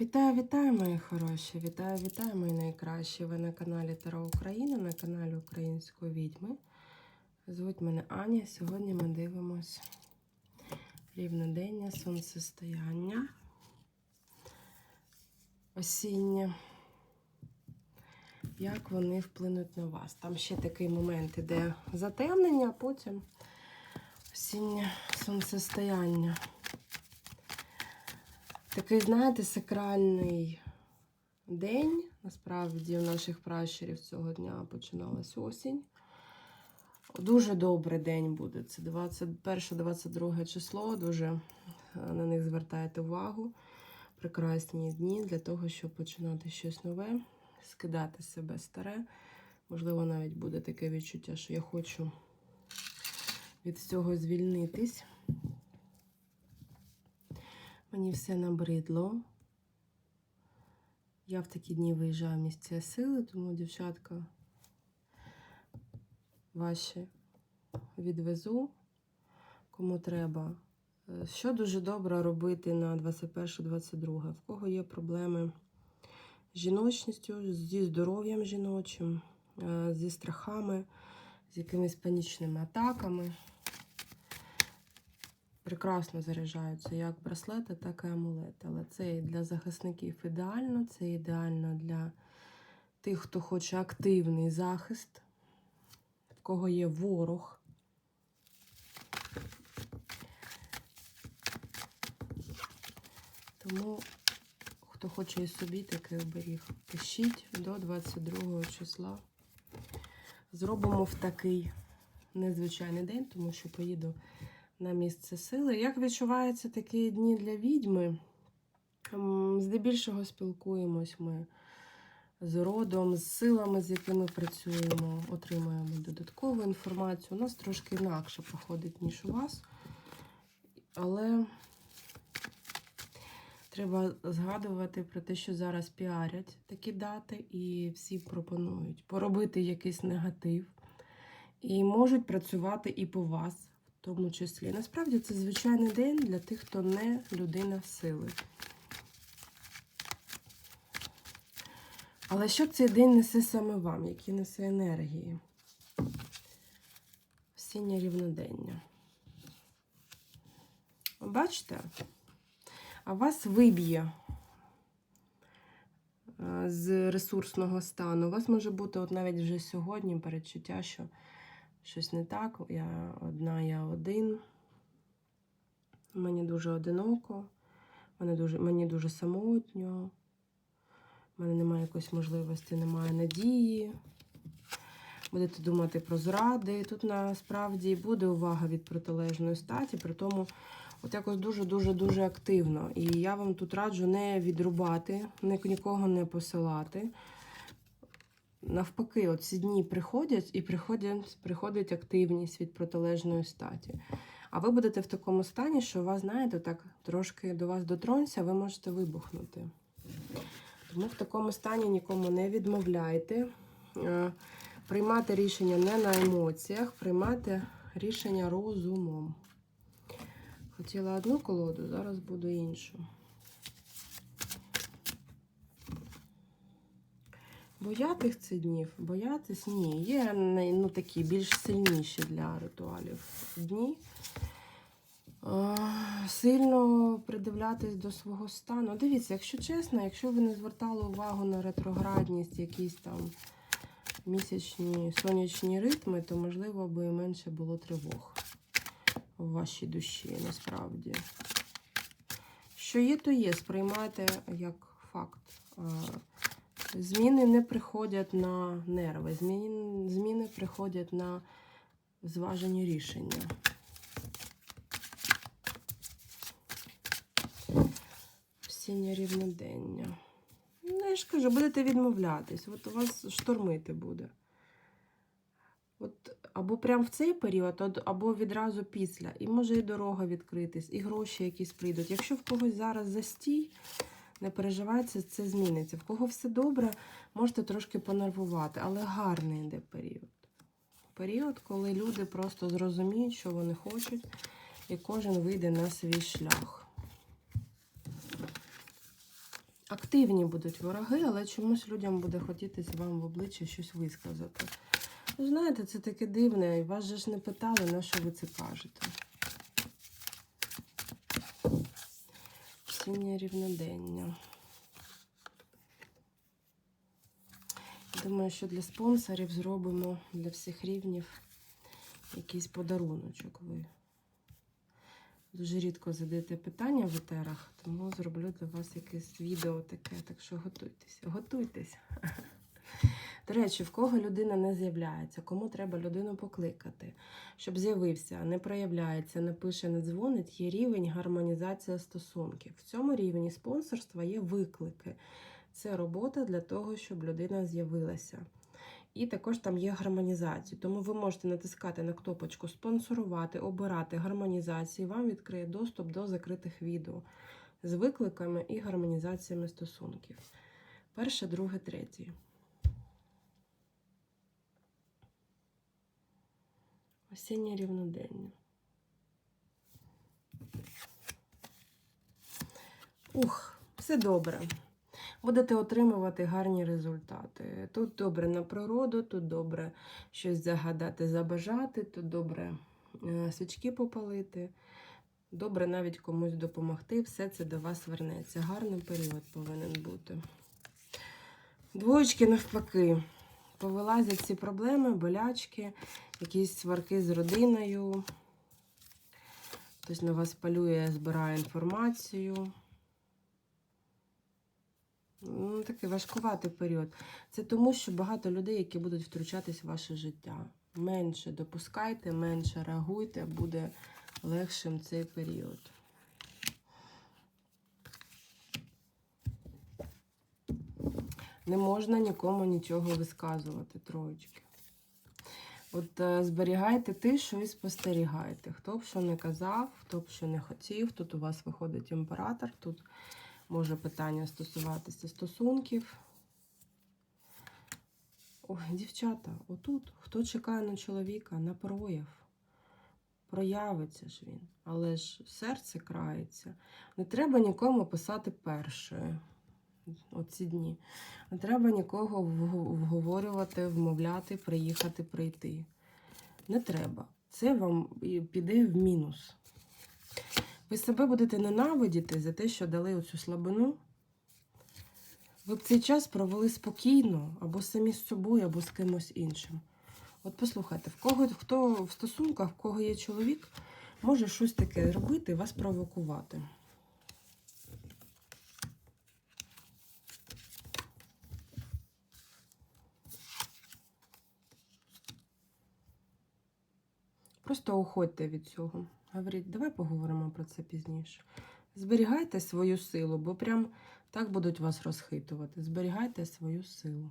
Вітаю, вітаю, мої хороші! Вітаю, вітаю, мої найкращі! Ви на каналі Таро Україна, на каналі Української відьми. Звуть мене Аня. Сьогодні ми дивимось рівнодення, сонцестояння, осіннє. Як вони вплинуть на вас? Там ще такий момент іде затемнення, а потім осіннє сонцестояння. Такий, знаєте, сакральний день. Насправді у наших пращурів цього дня починалась осінь. Дуже добрий день буде. Це 21-22 число. Дуже е, на них звертайте увагу. Прекрасні дні для того, щоб починати щось нове, скидати себе старе. Можливо, навіть буде таке відчуття, що я хочу від цього звільнитись. Мені все набридло. Я в такі дні виїжджаю в місця сили, тому, дівчатка, ваші відвезу, кому треба. Е, Що дуже добре робити на 21-22? В кого є проблеми з жіночністю, зі здоров'ям жіночим, е, зі страхами, з якимись панічними атаками прекрасно заряджаються як браслети, так і амулети. Але це і для захисників ідеально, це ідеально для тих, хто хоче активний захист, в кого є ворог. Тому, хто хоче і собі такий оберіг, пишіть до 22 числа. Зробимо в такий незвичайний день, тому що поїду на місце сили. Як відчуваються такі дні для відьми? Здебільшого спілкуємось ми з родом, з силами, з якими працюємо, отримуємо додаткову інформацію. У нас трошки інакше проходить, ніж у вас. Але треба згадувати про те, що зараз піарять такі дати, і всі пропонують поробити якийсь негатив. І можуть працювати і по вас тому числі. Насправді це звичайний день для тих, хто не людина сили. Але що цей день несе саме вам? Які несе енергії? Осіннє рівнодення. Бачите? А вас виб'є е, з ресурсного стану. У вас може бути от навіть вже сьогодні передчуття, що щось не так. Я одна, я один. Мені дуже одиноко, мені дуже, мені дуже самотньо, в мене немає якоїсь можливості, немає надії. Будете думати про зради. Тут насправді буде увага від протилежної статі, при тому от якось дуже-дуже-дуже активно. І я вам тут раджу не відрубати, ні- нікого не посилати. Навпаки, от ці дні приходять і приходять, приходить активність від протилежної статі. А ви будете в такому стані, що вас, знаєте, так трошки до вас дотронься, ви можете вибухнути. Тому в такому стані нікому не відмовляйте. Е, Приймати рішення не на емоціях, приймати рішення розумом. Хотіла одну колоду, зараз буду іншу. Боятись цих днів, боятись ні. Є ну, такі більш сильніші для ритуалів дні. Сильно придивлятись до свого стану. Дивіться, якщо чесно, якщо ви не звертали увагу на ретроградність, якісь там місячні сонячні ритми, то, можливо, би і менше було тривог в вашій душі, насправді. Що є, то є. Сприймайте як факт. Зміни не приходять на нерви, зміни, зміни приходять на зважені рішення. Осіннє рівнодення. Ну, я ж кажу, будете відмовлятись, от у вас штормити буде. От або прямо в цей період, або відразу після. І може і дорога відкритись, і гроші якісь прийдуть. Якщо в когось зараз застій, не переживайте, це зміниться. В кого все добре, можете трошки понервувати, але гарний йде період. Період, коли люди просто зрозуміють, що вони хочуть, і кожен вийде на свій шлях. Активні будуть вороги, але чомусь людям буде хотітися вам в обличчя щось висказати. Ви знаєте, це таке дивне, і вас же ж не питали, на що ви це кажете. Осіннє рівнодення. Думаю, що для спонсорів зробимо для всіх рівнів якийсь подаруночок. Ви дуже рідко задаєте питання в етерах, тому зроблю для вас якесь відео таке. Так що готуйтесь. Готуйтесь. До речі, в кого людина не з'являється, кому треба людину покликати, щоб з'явився, не проявляється, не пише, не дзвонить, є рівень гармонізація стосунків. В цьому рівні спонсорства є виклики. Це робота для того, щоб людина з'явилася. І також там є гармонізація. Тому ви можете натискати на кнопочку спонсорувати, обирати гармонізації. Вам відкриє доступ до закритих відео з викликами і гармонізаціями стосунків. Перше, друге, третє. Осіннє рівнодення. Ух, все добре. Будете отримувати гарні результати. Тут добре на природу, тут добре щось загадати, забажати, тут добре е, свічки попалити, добре навіть комусь допомогти. Все це до вас вернеться. Гарний період повинен бути. Двоєчки навпаки. Повилазять ці проблеми, болячки, якісь сварки з родиною. Хтось на вас полює, збирає інформацію. Ну, такий важкуватий період. Це тому, що багато людей, які будуть втручатись в ваше життя. Менше допускайте, менше реагуйте, буде легшим цей період. Не можна нікому нічого висказувати, троєчки. От е, зберігайте тишу і спостерігайте. Хто б що не казав, хто б що не хотів. Тут у вас виходить імператор, тут може питання стосуватися стосунків. Ой, дівчата, отут хто чекає на чоловіка, на прояв. Проявиться ж він, але ж серце крається. Не треба нікому писати першою оці дні. Не треба нікого вговорювати, вмовляти, приїхати, прийти. Не треба. Це вам піде в мінус. Ви себе будете ненавидіти за те, що дали оцю слабину. Ви б цей час провели спокійно, або самі з собою, або з кимось іншим. От послухайте, в кого хто в стосунках, в кого є чоловік, може щось таке робити вас провокувати. Просто уходьте від цього. Говоріть, давай поговоримо про це пізніше. Зберігайте свою силу, бо прям так будуть вас розхитувати. Зберігайте свою силу.